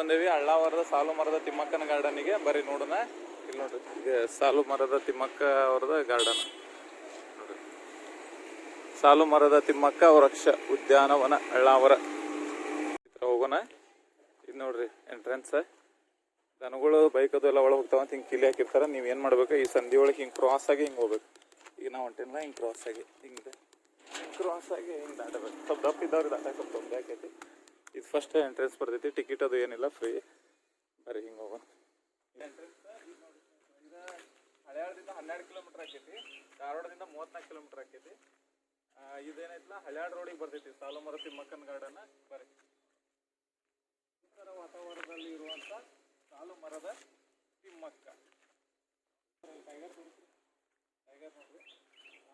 ಬಂದೇವಿ. ಅಳ್ಳಾವರದ ಸಾಲು ಮರದ ತಿಮ್ಮಕ್ಕನ ಗಾರ್ಡನಿಗೆ ಬರೀ ನೋಡೋಣ. ಇಲ್ಲಿ ನೋಡ್ರಿ ಈಗ ಸಾಲು ಮರದ ತಿಮ್ಮಕ್ಕ ಅವರದ ಗಾರ್ಡನ್. ನೋಡ್ರಿ ಸಾಲು ಮರದ ತಿಮ್ಮಕ್ಕ ವೃಕ್ಷ ಉದ್ಯಾನವನ ಅಳ್ಳಾವರ ಇತ್ರ ಹೋಗೋಣ. ಇದು ನೋಡ್ರಿ ಎಂಟ್ರೆನ್ಸ್ ದನಗಳು ಬೈಕ್ ಅದು ಎಲ್ಲ ಒಳಗೆ ಹೋಗ್ತಾವ ಹಿಂಗೆ ಕಿಲಿ ಹಾಕಿರ್ತಾರೆ. ನೀವು ಏನು ಮಾಡ್ಬೇಕು? ಈ ಸಂಧಿ ಒಳಗೆ ಹಿಂಗೆ ಕ್ರಾಸ್ ಆಗಿ ಹಿಂಗೆ ಹೋಗ್ಬೇಕು. ಈಗ ನಾವು ಹೊಂಟಿನ ಹಿಂಗೆ ಕ್ರಾಸ್ ಆಗಿ ಹಿಂಗೆ ಕ್ರಾಸ್ ಆಗಿ ಹಿಂಗೆ ದಾಟಬೇಕು. ಸ್ವಲ್ಪ ದಪ್ಪ ಇದ್ದವ್ರಿಗೆ ದಾಟಕ್ಕೆ ಸ್ವಲ್ಪ ತೊಂದರೆ ಆಕೈತಿ. ಇದು ಫಸ್ಟ್ ಎಂಟ್ರೆನ್ಸ್ ಬರ್ತೈತಿ. ಟಿಕೆಟ್ ಅದು ಏನಿಲ್ಲ ಫ್ರೀ ಬರೀ ಹಿಂಗೆ ಹೋಗೋಣ. ಹಳೆಯಾಳದಿಂದ ಹನ್ನೆರಡು ಕಿಲೋಮೀಟರ್ ಆಕೈತಿ. ಧಾರವಾಡದಿಂದ ಮೂವತ್ನಾಲ್ಕು ಕಿಲೋಮೀಟರ್ ಆಕೈತಿ. ಇದೇನೈತಲ್ಲ ಹಳ್ಯಾಳ ರೋಡಿಗೆ ಬರ್ತೈತಿ. ಸಾಲುಮರ ತಿಮ್ಮಕ್ಕನ ಗಾರ್ಡನ್ ಬರ್ರಿ ಸುಂದರ ವಾತಾವರಣದಲ್ಲಿ ಇರುವಂತ ಸಾಲು ಮರದ ತಿಮ್ಮಕ್ಕ ಟೈಗರ್ ಟೈಗರ್ ನೋಡ್ರಿ.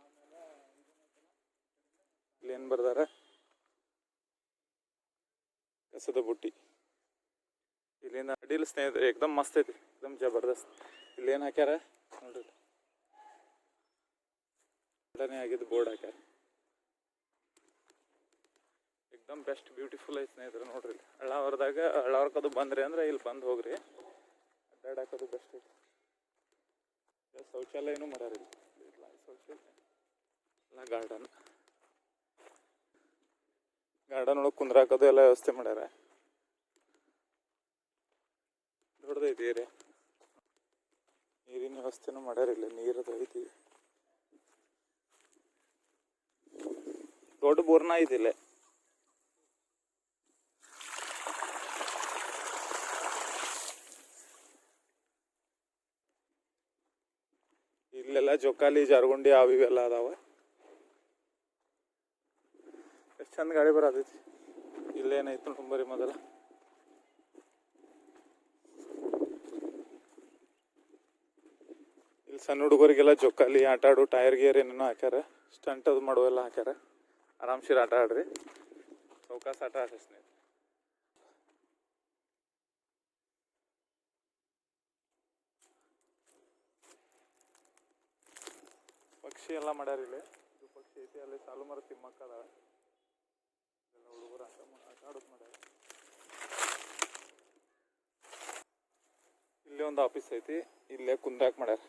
ಆಮೇಲೆ ಇಲ್ಲಿ ಏನು ಬರ್ದಾರ? ಕಸದ ಬುಟ್ಟಿ. ಇಲ್ಲಿಂದ ಅಡಿಲ್ ಸ್ನೇಹಿತರೆ ಎಕ್ದಮ್ ಮಸ್ತ್ ಐತಿ ಏಕ್ದಮ್ ಜಬರ್ದಸ್ತ್. ಇಲ್ಲಿ ಏನು ಹಾಕ್ಯಾರ? ನೋಡ್ರಿ ಎರಡನೇ ಆಗಿದ್ದು ಬೋರ್ಡ್ ಹಾಕ್ಯಾರ. ಏಕ್ದಮ್ ಬೆಸ್ಟ್, ಬ್ಯೂಟಿಫುಲ್ ಐತಿ ಸ್ನೇಹಿತರೆ, ನೋಡ್ರಿ ಇಲ್ಲಿ. ಹಳ್ಳಾವರದಾಗ ಹಳ್ಳಾವರ್ಕದು ಬಂದ್ರಿ ಅಂದ್ರೆ ಇಲ್ಲಿ ಬಂದು ಹೋಗ್ರಿ. ಹಾಕೋದು ಬೆಸ್ಟ್ ಐತಿ. ಶೌಚಾಲಯನೂ ಇಲ್ಲ. ಶೌಚಾಲಯ. ಎಲ್ಲ ಗಾರ್ಡನ್ ಗಾರ್ಡನ್ ಒಳಗೆ ಕುಂದ್ರಾಕೋದು ಎಲ್ಲ ವ್ಯವಸ್ಥೆ ಮಾಡ್ಯಾರ. ದೊಡ್ಡದೈತಿ ನೀರಿನ ವ್ಯವಸ್ಥೆನೂ ಮಾಡ್ಯಾರ ಇಲ್ಲಿ ನೀರದು ಐತಿ. ದೊಡ್ಡ ಬೋರ್ನ ಐತಿ ಇಲ್ಲೇ. ಇಲ್ಲೆಲ್ಲ ಜೋಕಾಲಿ, ಜಾರ್ಗುಂಡಿ ಅವು ಇವೆಲ್ಲ ಅದಾವ ಎಷ್ಟು ಚಂದ ಗಾಡಿ ಬರತೈತಿ ಇಲ್ಲೇನಾಯ್ತು ತುಂಬರಿ ಮೊದಲ. ಇಲ್ಲಿ ಸಣ್ಣ ಹುಡುಗರಿಗೆಲ್ಲ ಜೋಕಾಲಿ ಆಟ ಆಡು, ಟೈರ್ ಗೇರ್ ಏನೇನೋ ಹಾಕ್ಯಾರ. ಸ್ಟಂಟ್ ಅದು ಮಾಡುವೆಲ್ಲ ಹಾಕ್ಯಾರ. ಆರಾಮ್ಸಿರ ಆಟ ಆಡ್ರಿ. ಚೌಕಾಸ ಆಟ ಆಡ್ರಿ ಸ್ನೇಹಿತರೆ. ಪಕ್ಷಿ ಎಲ್ಲ ಮಾಡ್ಯಾರ ಇಲ್ಲಿ. ಪಕ್ಷಿ ಐತಿ, ಅಲ್ಲಿ ಸಾಲು ಮರ ತಿಮ್ಮಕ್ಕ ಹುಡುಗರು ಇಲ್ಲೇ ಒಂದು ಆಫೀಸ್ ಐತಿ ಇಲ್ಲೇ ಕುಂದ್ರಾಕ್ ಮಾಡ್ಯಾರ.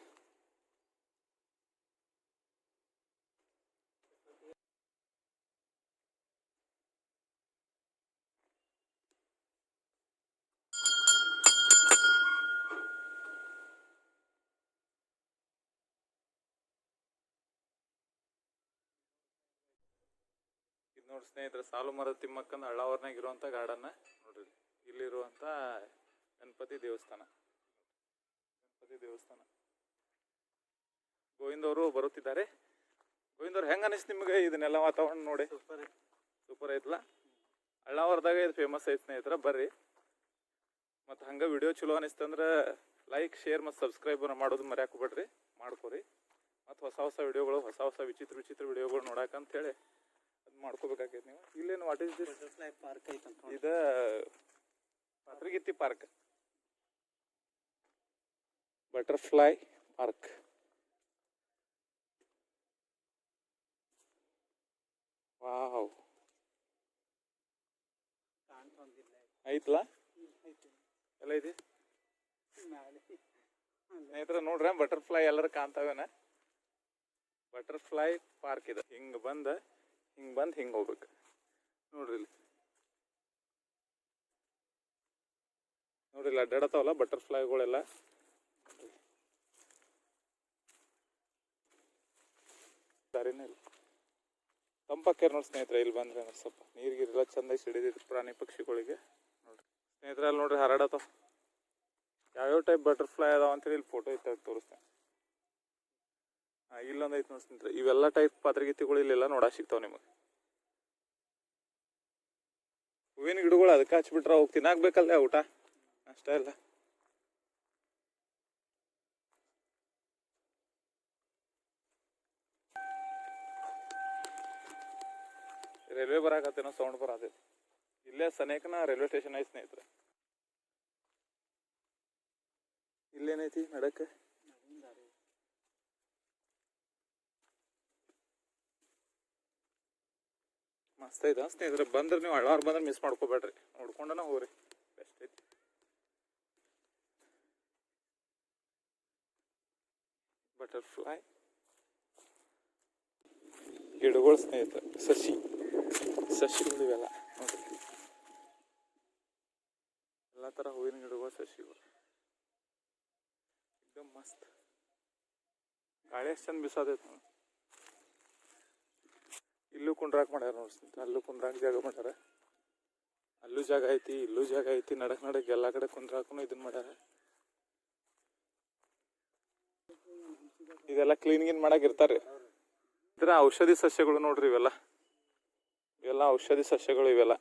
ನೋಡಿ ಸ್ನೇಹಿತರೆ ಸಾಲು ಮರದ ತಿಮ್ಮಕ್ಕಂದ ಹಳ್ಳಾವರ್ನಾಗ ಇರುವಂಥ ಗಾರ್ಡನ್ನ ನೋಡ್ರಿ ಇಲ್ಲಿ. ಇಲ್ಲಿರುವಂಥ ಗಣಪತಿ ದೇವಸ್ಥಾನ. ಗಣಪತಿ ದೇವಸ್ಥಾನ. ಗೋವಿಂದ ಅವರು ಬರುತ್ತಿದ್ದಾರೆ. ಗೋವಿಂದ ಅವ್ರು ಹೆಂಗ ಅನಿಸ್ತು ನಿಮ್ಗೆ ಇದನ್ನೆಲ್ಲ ವಾತಾವರಣ ನೋಡಿ? ಸೂಪರ್ ಸೂಪರ್ ಐತಲ್ಲ ಹಳ್ಳಾವರದಾಗ ಇದು ಫೇಮಸ್ ಐತೆ ಸ್ನೇಹಿತರ ಬರ್ರಿ. ಮತ್ತು ಹಂಗೆ ವಿಡಿಯೋ ಚಲೋ ಅನಿಸ್ತಂದ್ರೆ ಲೈಕ್ ಶೇರ್ ಮತ್ತು ಸಬ್ಸ್ಕ್ರೈಬ್ ಮಾಡೋದು ಮರ್ಯಾಕ ಬಿಡ್ರಿ ಮಾಡ್ಕೊರಿ. ಮತ್ತು ಹೊಸ ಹೊಸ ವಿಡಿಯೋಗಳು ಹೊಸ ಹೊಸ ವಿಚಿತ್ರ ವಿಚಿತ್ರ ವಿಡಿಯೋಗಳು ನೋಡಾಕಂತ ಹೇಳಿ. ಅದು ಮಾಡ್ಕೋಬೇಕಾಗೈತಿ ನೀವು. ಇಲ್ಲೇನು what is this butterfly park ಐತೆ ಅಂತ ಇದು ಪಾತ್ರಗಿತ್ತಿ ಪಾರ್ಕ್ ಬಟರ್ಫ್ಲೈ ಪಾರ್ಕ್ ವಾವ್ ಐತ್ಲಾ? ಎಲ್ಲ ಇದೆ? ಸ್ನೇಹಿತರೆ ನೋಡ್ರಿ ಬಟರ್ಫ್ಲೈ ಎಲ್ಲರೂ ಕಾಣ್ತಾವೇನ? ಬಟರ್ಫ್ಲೈ ಪಾರ್ಕ್ ಇದೆ. ಹಿಂಗೆ ಬಂದ ಹಿಂಗೆ ಬಂದು ಹಿಂಗೆ ಹೋಗ್ಬೇಕು. ನೋಡ್ರಿ ಇಲ್ಲಿ. ನೋಡ್ರಿ ಇಲ್ಲಿ ಅಡ್ಡಾಡತಾವಲ್ಲ ಬಟರ್ಫ್ಲೈಗಳೆಲ್ಲ ದಾರಿನೇ ಇಲ್ಲ. ತಂಪಾಕ್ಯಾರ ನೋಡಿ ಸ್ನೇಹಿತರೆ, ಇಲ್ಲಿ ಬಂದ್ರೆ ಸ್ವಲ್ಪ ನೀರಿಗಿರೆಲ್ಲ, ಚಂದ ಸಿಡಿದಿತ್ತು ಪ್ರಾಣಿ ಪಕ್ಷಿಗಳಿಗೆ. ನೋಡ್ರಿ. ಸ್ನೇಹಿತರೆ, ಅಲ್ಲಿ ನೋಡ್ರಿ ಹರಡತಾವ ಯಾವ್ಯಾವ ಟೈಪ್ ಬಟರ್ಫ್ಲೈ ಅದಾವ ಅಂತೇಳಿ ಇಲ್ಲಿ ಫೋಟೋ ಇತ್ತಾಗ ತೋರಿಸ್ತೇನೆ. ಇಲ್ಲೊಂದು ಐತೆ ನೋಡಿ ಸ್ನೇಹಿತರೆ. ಇವೆಲ್ಲ ಟೈಪ್ ಪಾತ್ರಗೀತಿಗಳು ಇಲ್ಲೆಲ್ಲ ನೋಡಕ್ ಸಿಗ್ತಾವ ನಿಮಗೆ. ಹೂವಿನ ಗಿಡಗಳು ಅದಕ್ಕೆ ಹಚ್ಬಿಟ್ರೆ ಹೋಗಿ ತಿನ್ನಾಕ್ಬೇಕಲ್ಲ ಊಟ? ಅಷ್ಟೇ ಇಲ್ಲ ರೈಲ್ವೆ ಬರಾಕತ್ತೇನೋ ಸೌಂಡ್ ಬರತೈತೆ. ಇಲ್ಲೇ ಸನೇಕನ ರೈಲ್ವೆ ಸ್ಟೇಷನ್ ಐತಿ ಸ್ನೇಹಿತರೆ. ಇಲ್ಲೇನೈತಿ, ನಡಕ್ಕೆ? मस्त स्न बंद हल्वार बंद मिसकोबैड्री नोडक हो रही गिडोल ऐसी बटरफ्ल गिड स्न सशि सशिवेल गिड सशि मस्त गाड़ी चंद बीस ಇಲ್ಲೂ ಕುಂಡ್ರಾಕ್ ಮಾಡ್ಯಾರ ನೋಡಿ ಸ್ನೇಹಿತರೆ. ಅಲ್ಲೂ ಕುಂದ್ರಾಕ್ ಜಾಗ ಮಾಡ್ಯಾರ. ಅಲ್ಲೂ ಜಾಗ ಐತಿ, ಇಲ್ಲೂ ಜಾಗ ಐತಿ, ನಡಕ್ ನಡಕ್ ಎಲ್ಲ ಕಡೆ ಕುಂದ್ರಾಕನು ಇದನ್ ಮಾಡ್ಯಾರ. ಇದೆಲ್ಲ ಕ್ಲೀನ್ ಗೀನ್ ಮಾಡಕ್ ಇರ್ತಾರೆ ಇದ್ರ ಔಷಧಿ ಸಸ್ಯಗಳು ನೋಡ್ರಿ ಇವೆಲ್ಲ. ಇವೆಲ್ಲ ಔಷಧಿ ಸಸ್ಯಗಳು ಇವೆಲ್ಲ.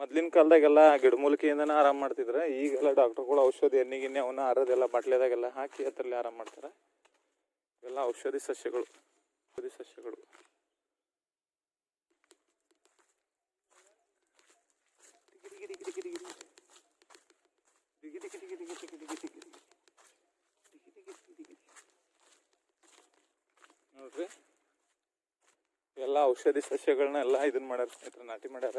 ಮೊದ್ಲಿನ ಕಾಲದಾಗೆಲ್ಲ ಗಿಡಮೂಲಿಕೆಯಿಂದನೇ ಆರಾಮ್ ಮಾಡ್ತಿದ್ರ, ಈಗೆಲ್ಲ ಡಾಕ್ಟರ್ಗಳು ಔಷಧಿ ಎಣ್ಣೆ ಗಿಣ್ಣೆ ಅವನ್ನ ಅರದೆಲ್ಲ ಬಾಟ್ಲಿದಾಗೆಲ್ಲ ಹಾಕಿ ಅದರಲ್ಲಿ ಆರಾಮ್ ಮಾಡ್ತಾರೆ. ಇವೆಲ್ಲ ಔಷಧಿ ಸಸ್ಯಗಳು. ಔಷಧಿ ಸಸ್ಯಗಳು. ನೋಡ್ರಿ. ಎಲ್ಲ ಔಷಧಿ ಸಸ್ಯಗಳನ್ನ ಎಲ್ಲ ಇದನ್ನ ಮಾಡ್ಯಾರ ಸ್ನೇಹಿತರೆ, ನಾಟಿ ಮಾಡ್ಯಾರ.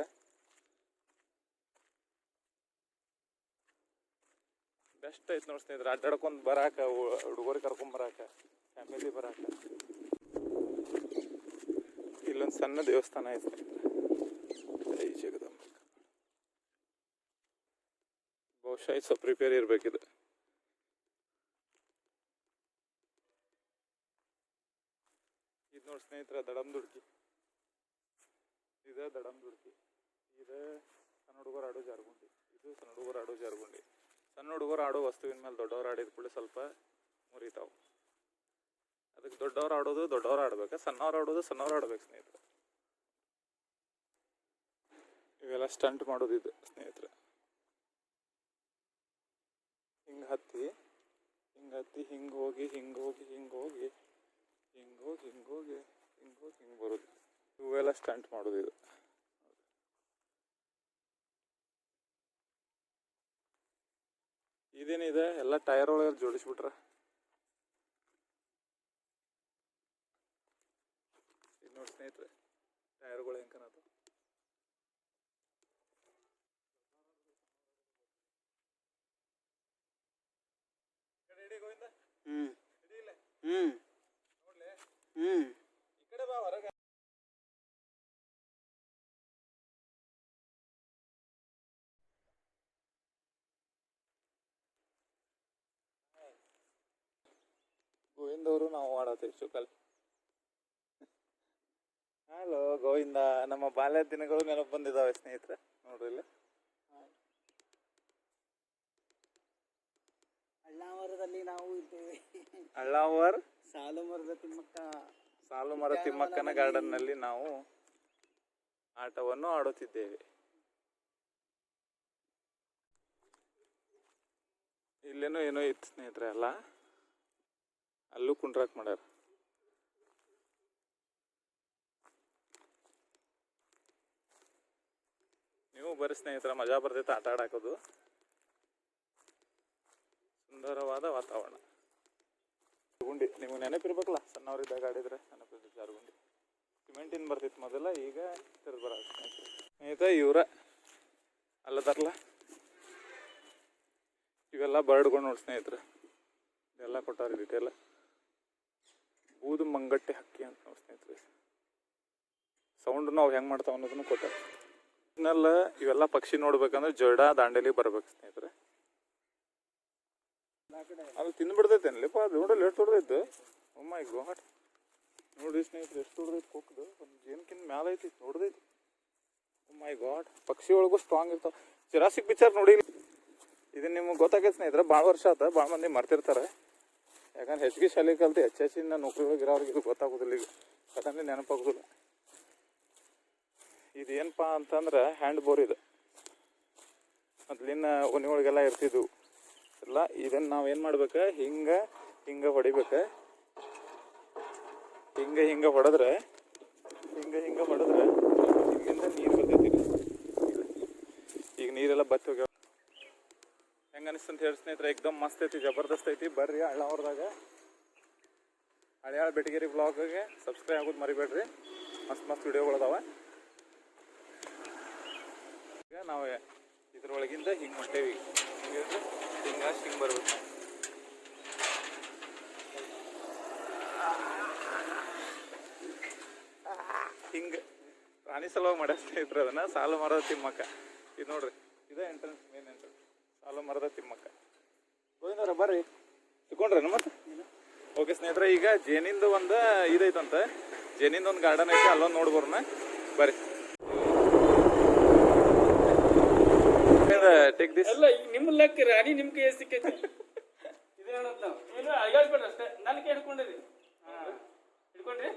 ಬೆಸ್ಟ್ ಐತೆ ನೋಡಿ ಸ್ನೇಹಿತರೆ, ಅಡ್ಡಾಡ್ಕೊಂಡ್ ಬರಾಕ ಹುಡುಗರು ಕರ್ಕೊಂಡ್ ಬರಾಕ ಫ್ಯಾಮಿಲಿ ಬರಾಕ. ಇಲ್ಲೊಂದು ಸಣ್ಣ ದೇವಸ್ಥಾನ ಇದೆ. ಬಹುಶಃ ಸ್ವಲ್ಪ ರಿಪೇರಿ ಇರಬೇಕಿದೆ. ಇದು ನೋಡಿ ಸ್ನೇಹಿತರೆ ದಡಮ್ ದುಡ್ಕಿ ಇದು ದಡಮ್ ದುಡ್ಕಿ ಇದು ಸಣ್ಣ ಹುಡುಗರು ಆಡೋ ಜಾರ್ಗುಂಡಿ. ಇದು ಸಣ್ಣ ಹುಡುಗರು ಆಡೋ ಜಾರ್ಗುಂಡಿ. ಸಣ್ಣ ಹುಡುಗರು ಆಡೋ ವಸ್ತುವಿನ ಮೇಲೆ ದೊಡ್ಡವರು ಆಡಿದ ಕೂಡ ಸ್ವಲ್ಪ ಮುರಿತಾವು. ಅದಕ್ಕೆ ದೊಡ್ಡವ್ರು ಆಡೋದು, ದೊಡ್ಡವ್ರು ಆಡ್ಬೇಕು. ಸಣ್ಣವ್ರು ಆಡೋದು, ಸಣ್ಣವ್ರು ಆಡ್ಬೇಕು ಸ್ನೇಹಿತರೆ. ಇವೆಲ್ಲ ಸ್ಟಂಟ್ ಮಾಡೋದು ಇದು ಸ್ನೇಹಿತರೆ. ಹಿಂಗೆ ಹತ್ತಿ ಹಿಂಗೆ ಹತ್ತಿ, ಹಿಂಗೆ ಹೋಗಿ ಹಿಂಗೆ ಹೋಗಿ ಹಿಂಗೆ ಹೋಗಿ ಹಿಂಗೆ ಹೋಗಿ ಹಿಂಗೆ ಹೋಗಿ ಹಿಂಗೆ ಹೋಗಿ ಬರೋದು. ಇವೆಲ್ಲ ಸ್ಟಂಟ್ ಮಾಡೋದು ಇದು. ಇದೇನಿದೆ? ಎಲ್ಲ ಟೈರ್ ಒಳಗೆ ಜೋಡಿಸ್ಬಿಟ್ರ ಇದು ನೋಡಿ ಸ್ನೇಹಿತರೆ ಟೈರ್ಗಳು ಹೆಂಗೆ ಕಾಣತ್ತು? ಹ್ಮ್. ಹ್ಮ್. ಹ್ಮ್. ಈ ಕಡೆ ಬಾ ಹೊರಗೆ. ಗೋವಿಂದ ಅವರು ನಾವು ಮಾಡತ್ತೆ ಚುಕಲ್ ಹಲೋ ಗೋವಿಂದ. ನಮ್ಮ ಬಾಲ್ಯ ದಿನಗಳು ನೆನಪು ಬಂದಿದ್ದಾವೆ ಸ್ನೇಹಿತರೆ. ನೋಡ್ರಿ ಇಲ್ಲಿ. ಅಳ್ಳಾವರದಲ್ಲಿ ನಾವು ಇದ್ದೇವೆ. ಅಳ್ಳಾವರ್? ಸಾಲು ಮರದ ತಿಮ್ಮಕ್ಕ. ಸಾಲು ಮರ ತಿಮ್ಮಕ್ಕನ ಗಾರ್ಡನ್ನಲ್ಲಿ ನಾವು ಆಟವನ್ನು ಆಡುತ್ತಿದ್ದೇವೆ. ಇಲ್ಲೇನೋ ಏನೋ ಇತ್ತು ಸ್ನೇಹಿತರೆ ಅಲ್ಲ? ಅಲ್ಲೂ ಕುಂಡ್ರಾಕ್ ಮಾಡ್ಯಾರ. ಬರ್ರಿ ಸ್ನೇಹಿತರ, ಮಜಾ ಬರ್ತೈತೆ ಆಟ ಆಡಾಕೋದು. ಸುಂದರವಾದ ವಾತಾವರಣ. ಜಾರುಗುಂಡಿ ನಿಮ್ಗೆ ನೆನಪಿರ್ಬೇಕಲ್ಲ, ಸಣ್ಣವರಿದ್ದಾಗ ಆಡಿದ್ರೆ ನೆನಪಿರ್ತೈತೆ ಜಾರುಗುಂಡಿ ಸಿಮೆಂಟಿನ ಬರ್ತಿತ್ತು ಮೊದಲ, ಈಗ ತಿರು ಬರ ಸ್ನೇಹಿತ ಇವರ. ಅಲ್ಲದಾರಲ್ಲ ಇವೆಲ್ಲ ಬರ್ಡ್ಗಳು ನೋಡಿ ಸ್ನೇಹಿತರೆ. ಇದೆಲ್ಲ ಕೊಟ್ಟಾರ ಡೀಟೇಲ್ ಬೂದು ಮಂಗಟ್ಟೆ ಹಕ್ಕಿ ಅಂತ ನೋಡಿ ಸ್ನೇಹಿತರೆ. ಸೌಂಡ್ ನಾವು ಹೆಂಗೆ ಮಾಡ್ತಾವ ಅನ್ನೋದನ್ನು ಕೊಟ್ಟಾರ. ಇನ್ನೆಲ್ಲ ಇವೆಲ್ಲ ಪಕ್ಷಿ ನೋಡ್ಬೇಕಂದ್ರೆ ಜೊಡ ದಾಂಡೇಲಿ ಬರ್ಬೇಕು ಸ್ನೇಹಿತರೆ. ಅದು ತಿಂದ್ಬಿಡ್ತೈತೇನಲ್ಲಿಪ್ಪ ಅದು ನೋಡಲ್ಲಿ ಎಷ್ಟು ದೊಡ್ಡದೈತೆ. ಮೈ ಗಾಡ್ ನೋಡಿ ಸ್ನೇಹಿತರೆ, ಎಷ್ಟು ದೊಡ್ಡದೈತೆ ಕೊಕ್ಕದು ಒಂದು ಜೇನ್ಕಿನ್ ಮ್ಯಾಲ ಐತಿ, ದೊಡ್ಡದೈತಿ. ಮೈ ಗಾಡ್ ಪಕ್ಷಿ ಒಳಗೂ ಸ್ಟ್ರಾಂಗ್ ಇರ್ತಾವ. ಚಿರಾಸಿಕ್ ಪಿಕ್ಚರ್ ನೋಡಿ ಇದು ನಿಮ್ಗೆ ಗೊತ್ತಾಗೈತೆ ಸ್ನೇಹಿತರೆ, ಭಾಳ ವರ್ಷ ಆತ, ಭಾಳ ಮಂದಿ ಮರ್ತಿರ್ತಾರೆ. ಯಾಕಂದ್ರೆ ಹೆಚ್ಚಿಗೆ ಶಾಲೆ ಕಲ್ತು ಹೆಚ್ಚು ಹೆಚ್ಚಿನ ನೌಕರಿ ಒಳಗೆ ಇರೋರಿಗೆ ಇದು ಗೊತ್ತಾಗೋದಿಲ್ಲ ಈಗ. ಸಡನ್ಲಿ ನೆನಪಾಗೋದಿಲ್ಲ. ಇದು ಏನಪ್ಪ ಅಂತಂದ್ರೆ ಹ್ಯಾಂಡ್ ಬೋರ್ ಇದು. ಮೊದ್ಲಿನ ಓಣಿ ಒಳಗೆಲ್ಲ ಇರ್ತಿದ್ವು. ಎಲ್ಲ ಇದನ್ನ ನಾವು ಏನು ಮಾಡ್ಬೇಕು? ಹಿಂಗೆ ಹಿಂಗೆ ಹೊಡಿಬೇಕು. ಹಿಂಗೆ ಹಿಂಗೆ ಹೊಡೆದ್ರೆ, ಹಿಂಗೆ ಹಿಂಗೆ ಹೊಡೆದ್ರೆ ಇಲ್ಲಿಂದ ನೀರು ಬರ್ತೈತಿ. ಈಗ ನೀರೆಲ್ಲ ಬತ್ತಿ ಹೋಗ್ಯಾವ. ಹೆಂಗೆ ಅನಿಸ್ತಂತ ಹೇಳಿ ಸ್ನೇಹಿತರೆ, ಎಕ್ದಮ್ ಮಸ್ತ್ ಐತಿ, ಜಬರ್ದಸ್ತ್ ಐತಿ. ಬರ್ರಿ ಹಳ್ಳವ್ರದಾಗ ಹಳೆಯಾಳ ಬೆಟಗೇರಿ ಬ್ಲಾಗ್ಗೆ ಸಬ್ಸ್ಕ್ರೈಬ್ ಆಗೋದು ಮರಿಬೇಡ್ರಿ. ಮಸ್ತ್ ಮಸ್ತ್ ವಿಡಿಯೋಗಳದಾವ ನಾವು ಇದ್ರೊಳಗಿಂದ ಹಿಂಗೆ ಮಾಡ್ತೇವಿ ಹಿಂಗ ಹಿಂಗೆ ಬರ್ಬೇಕು ಹಿಂಗೆ ಪ್ರಾಣಿ ಸಲುವಾಗಿ ಮಾಡಿಸ್ತಾ ಇದ್ರ ಅದನ್ನು ಸಾಲು ಮರದ ತಿಮ್ಮಕ್ಕ. ಇದು ನೋಡ್ರಿ, ಇದ ಎಂಟ್ರೆನ್ಸ್ ಮೇನ್ ಎಂಟ್ರೆನ್ಸ್ ಸಾಲು ಮರದ ತಿಮ್ಮಕ್ಕ. ಗೋವಿಂದವ್ರ, ಬರ್ರಿ. ತಿಳ್ಕೊಂಡ್ರೇನು ನಮ್ಮ ಓಕೆ ಸ್ನೇಹಿತರೆ, ಈಗ ಜೇನಿಂದ ಒಂದು ಇದೈತಂತೆ ಜೇನಿಂದ ಒಂದು ಗಾರ್ಡನ್ ಐತೆ, ಅಲ್ಲೊಂದು ನೋಡ್ಬೋರ್ನ ಬರ್ರಿ. ಟೇಕ್ ದಿಸ್ ಅಲ್ಲ ಈಗ ನಿಮ್ಮ ಲೆಕ್ಕ ರಾಣಿ ನಿಮ್ ಕೈ ಸಿಕ್ಕೈತಿ? ಇದು ಹೇಳತ್ ನಾವು ಏನು ಅಷ್ಟೇ. ನನ್ನ ಕೈ ಹಿಡ್ಕೊಂಡಿರಿ. ಹಾ ಹಿಡ್ಕೊಂಡ್ರಿ?